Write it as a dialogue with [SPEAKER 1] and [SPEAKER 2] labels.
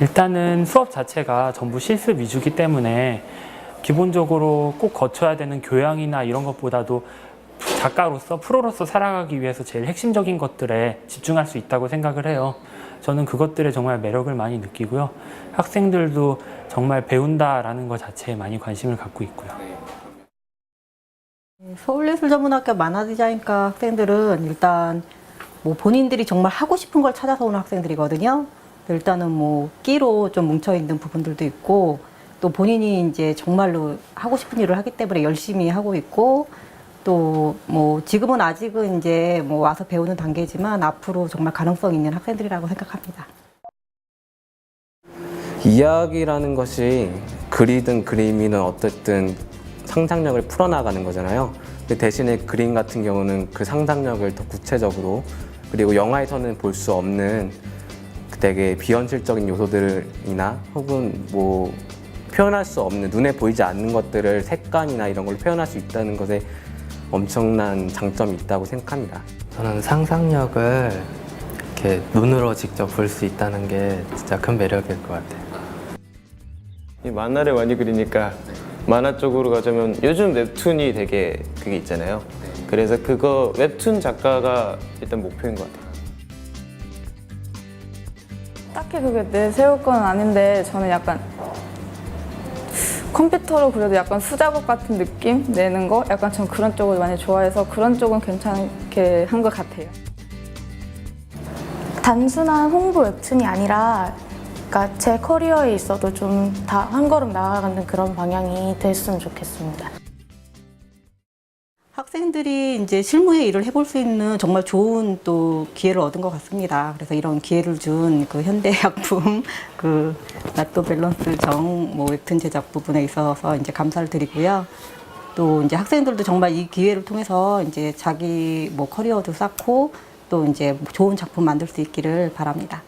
[SPEAKER 1] 일단은 수업 자체가 전부 실습 위주기 때문에 기본적으로 꼭 거쳐야 되는 교양이나 이런 것보다도 작가로서 프로로서 살아가기 위해서 제일 핵심적인 것들에 집중할 수 있다고 생각을 해요. 저는 그것들에 정말 매력을 많이 느끼고요. 학생들도 정말 배운다라는 것 자체에 많이 관심을 갖고 있고요.
[SPEAKER 2] 서울예술전문학교 만화디자인과 학생들은 일단 뭐 본인들이 정말 하고 싶은 걸 찾아서 오는 학생들이거든요. 일단은 뭐 끼로 좀 뭉쳐 있는 부분들도 있고 또 본인이 이제 정말로 하고 싶은 일을 하기 때문에 열심히 하고 있고 또 뭐 지금은 아직은 이제 뭐 와서 배우는 단계지만 앞으로 정말 가능성 있는 학생들이라고 생각합니다.
[SPEAKER 3] 이야기라는 것이 글이든 그림이든 어쨌든 상상력을 풀어나가는 거잖아요. 근데 대신에 그림 같은 경우는 그 상상력을 더 구체적으로 그리고 영화에서는 볼 수 없는 되게 비현실적인 요소들이나 혹은 뭐 표현할 수 없는 눈에 보이지 않는 것들을 색감이나 이런 걸로 표현할 수 있다는 것에 엄청난 장점이 있다고 생각합니다.
[SPEAKER 4] 저는 상상력을 이렇게 눈으로 직접 볼 수 있다는 게 진짜 큰 매력일 것 같아요.
[SPEAKER 5] 이 만화를 많이 그리니까 만화 쪽으로 가자면 요즘 웹툰이 되게 그게 있잖아요. 그래서 그거 웹툰 작가가 일단 목표인 것 같아요.
[SPEAKER 6] 딱히 그게 내세울 건 아닌데 저는 약간 컴퓨터로 그래도 약간 수작업 같은 느낌 내는 거 약간 전 그런 쪽을 많이 좋아해서 그런 쪽은 괜찮게 한 것 같아요.
[SPEAKER 7] 단순한 홍보 웹툰이 아니라 그러니까 제 커리어에 있어도 좀 다 한 걸음 나아가는 그런 방향이 됐으면 좋겠습니다.
[SPEAKER 2] 학생들이 이제 실무에 일을 해볼 수 있는 정말 좋은 또 기회를 얻은 것 같습니다. 그래서 이런 기회를 준 그 현대약품 그 나또 밸런스 정뭐 웹툰 제작 부분에 있어서 이제 감사를 드리고요. 또 이제 학생들도 정말 이 기회를 통해서 이제 자기 뭐 커리어도 쌓고 또 이제 좋은 작품 만들 수 있기를 바랍니다.